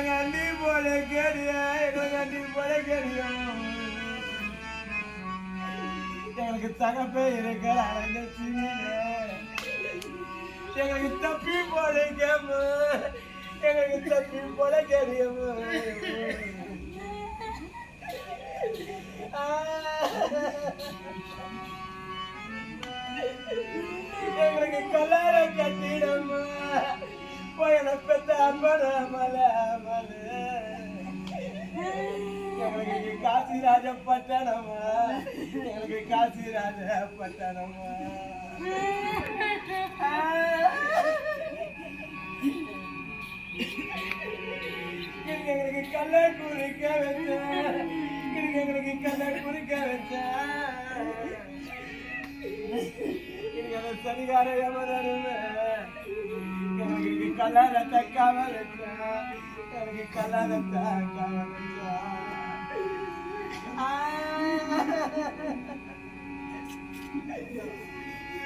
நாங்க போல கேடியா எங்களுக்கு போல கேடியும் எங்களுக்கு தகப்பே இருக்கிற அந்த எங்களுக்கு தப்பி போல கேமு. எங்களுக்கு தப்பி போல கேடியமு. எங்களுக்கு கல்லார கட்டிடமா. போய் எனக்கு பெத்த அப்பன காசிராஜ பட்டணமா எனக்கு காசிராஜ பட்டணமா எங்களுக்கு கல்ல குறிக்க வச்ச எங்களுக்கு கல்ல குறிக்க வச்ச. எனக்கு சரிகார யமதருமே எனக்கு கலரத்தை கவலைச்சா எனக்கு கலரத்தை கவலைச்சா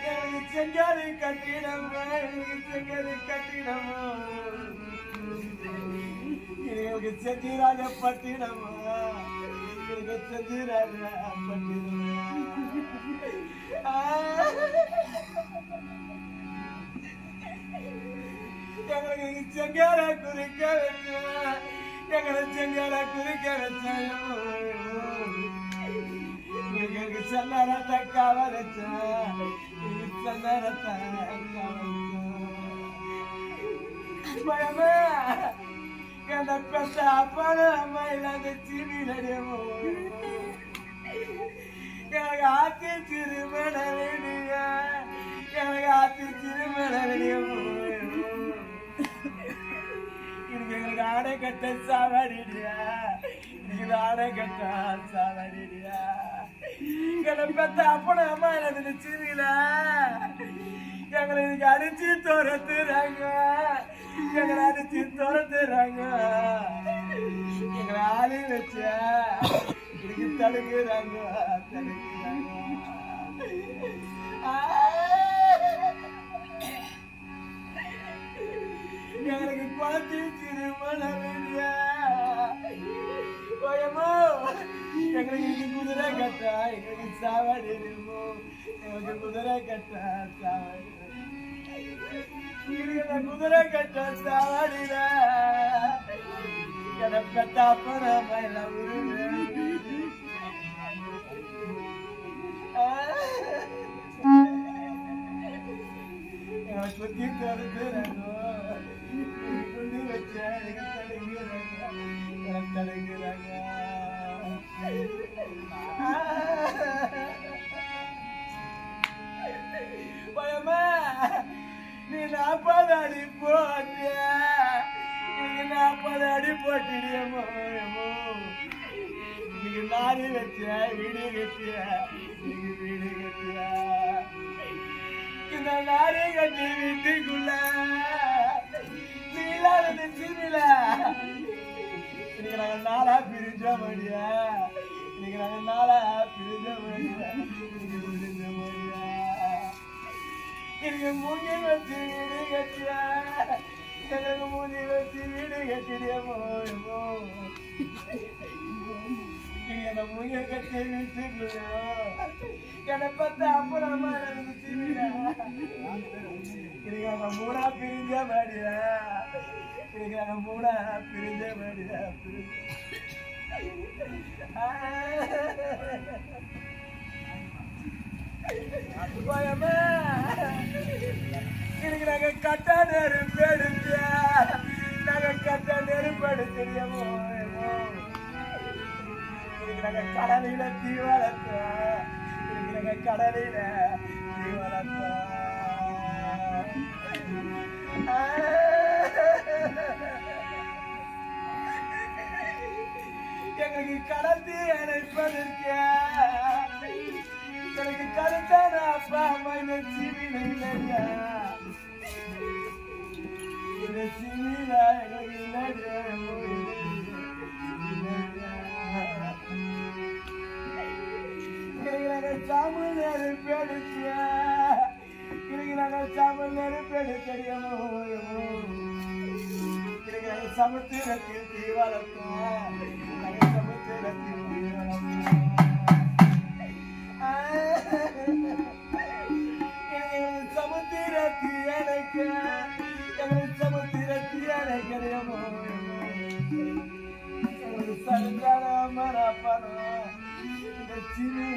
எனக்கு செங்காரி கட்டிடமா எனக்கு செங்காரி கட்டிடமா எனக்கு செஞ்சிராஜ பட்டினமா எனக்கு செஞ்சிராஜ பட்டினமா எங்களுக்கு செங்கார குறிக்க வேண்டும் பயமே என்ன பெற்ற அப்பன அம்மா இல்லாத சிவிலடியமோ எனக்கு ஆத்தி திருமண இன்னைக்கு எங்களுக்கு ஆடை கட்ட சாவடிடியா இன்னைக்கு ஆடை கட்ட சாவடிடியா எங்களை பெத்த அப்பன அம்மா இல்லாத சிவில எங்களை இன்னைக்கு அடிச்சு துரத்துறாங்க. எங்களை அடிச்சு துரத்துறாங்க. எங்களை ஆளு வச்ச. இதுக்கு தடுக்குறாங்க தடுக்குறாங்க. எங்களுக்கு குதிரை கட்டா எங்களுக்கு சாவாடி இருமோ எங்களுக்கு குதிரை கட்டா சாவாடி குதிரை கட்டா சாவாடில எனக்கு பெத்தாப்பன மயில உருவே சுத்தி தடுக்கிறாங்க குண்டி தடுக்கிறாங்க தடுக்கிறாங்க பயமா நீ நாற்பது அடி போட்டிய நீங்க நாற்பது அடி போட்டிடியமோ நீங்க நாரி வச்ச வீடு கட்டிய நீங்க வீடு கட்டிய. இந்த நாரி கட்டி வீட்டுக்குள்ள நீலாத சிமில இன்னைக்கு நாளா பிரிஞ்ச மடியா? மூஞ்சி வச்சு வீடு கட்டியா எனக்கு மூஞ்சி வச்சு வீடு கட்டிடியமோ என்ன மூஞ்ச கட்டி வீட்டுக்குள்ள என்னை பார்த்து அப்புறமா எனக்கு சிவிடா அந்த மூடா பிரிஞ்ச மாடியா இன்னைக்கு அந்த மூடா பிரிஞ்ச மாடியா பிரிஞ்ச பயமே நாங்க கட்ட நெருப்பு எடுத்து நாங்க கட்ட நெருப்பு எடுத்துறியமோ நாங்க கடலில தீ வளர்த்தோம் நாங்க தீ வளர்த்தோம் எங்களுக்கு கடத்தி எனக்கு கருத்தான அப்பா அம்மா இந்த சிவில இல்லையா? சமுத்திரத்தில் தீ வளர்த்தோம் நாங்கள் சமுத்திரத்தில் தீ வளர்த்தோம் எங்கள் சரஞ்சான மரப்பணம் இந்த சிறிய